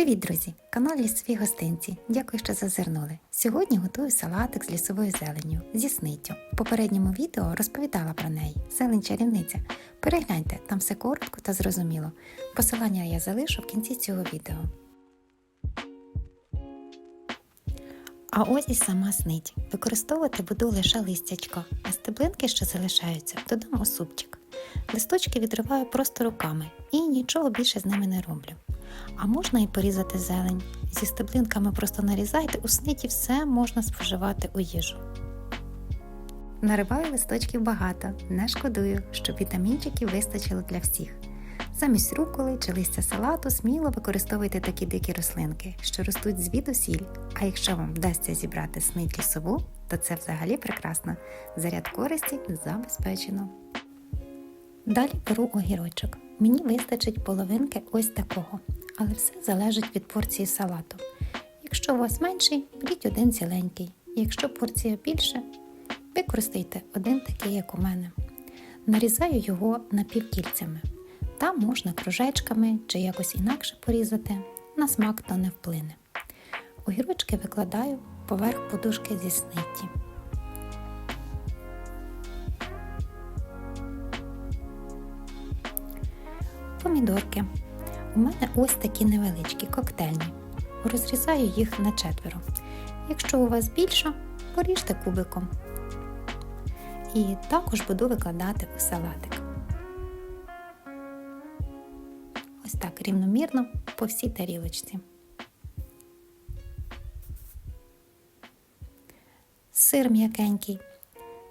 Привіт, друзі! Канал Лісові гостинці. Дякую, що зазирнули. Сьогодні готую салатик з лісовою зеленню зі сниттю. В попередньому відео розповідала про неї. Зелень чарівниця. Перегляньте, там все коротко та зрозуміло. Посилання я залишу в кінці цього відео. А ось і сама снить. Використовувати буду лише листячко, а стеблинки, що залишаються, додам у супчик. Листочки відриваю просто руками і нічого більше з ними не роблю. А можна і порізати зелень. Зі стеблинками просто нарізайте, у сниті все можна споживати у їжу. Нариваю листочків багато, не шкодую, щоб вітамінчиків вистачило для всіх. Замість руколи чи листя салату сміло використовуйте такі дикі рослинки, що ростуть звідусіль. А якщо вам вдасться зібрати снить лісову, то це взагалі прекрасно. Заряд користі забезпечено. Далі беру огірочок. Мені вистачить половинки ось такого, але все залежить від порції салату. Якщо у вас менший, беріть один ціленький. Якщо порція більше, використайте один такий, як у мене. Нарізаю його напівкільцями. Там можна кружечками чи якось інакше порізати, на смак то не вплине. Огірочки викладаю поверх подушки зі снитті. Помідорки. У мене ось такі невеличкі коктейльні. Розрізаю їх на четверо. Якщо у вас більше, поріжте кубиком. І також буду викладати у салатик. Ось так рівномірно по всій тарілочці. Сир м'якенький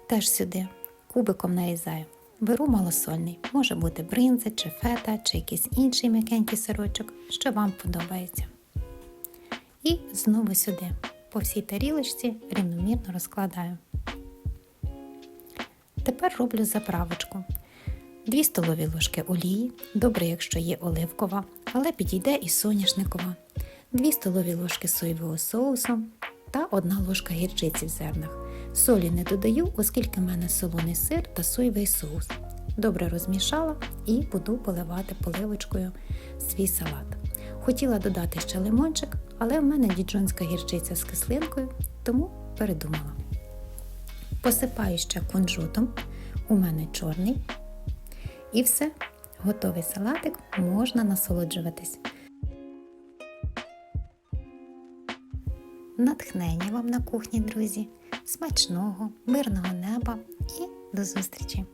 теж сюди кубиком нарізаю. Беру малосольний, може бути бринза, чи фета, чи якийсь інший м'якенький сирочок, що вам подобається. І знову сюди, по всій тарілочці рівномірно розкладаю. Тепер роблю заправочку. 2 столові ложки олії, добре, якщо є оливкова, але підійде і соняшникова, 2 столові ложки соєвого соусу та 1 ложка гірчиці в зернах. Солі не додаю, оскільки в мене солоний сир та соєвий соус. Добре розмішала і буду поливати поливочкою свій салат. Хотіла додати ще лимончик, але в мене діджонська гірчиця з кислинкою, тому передумала. Посипаю ще кунжутом, у мене чорний. І все, готовий салатик, можна насолоджуватись. Натхнення вам на кухні, друзі! Смачного, мирного неба і до зустрічі!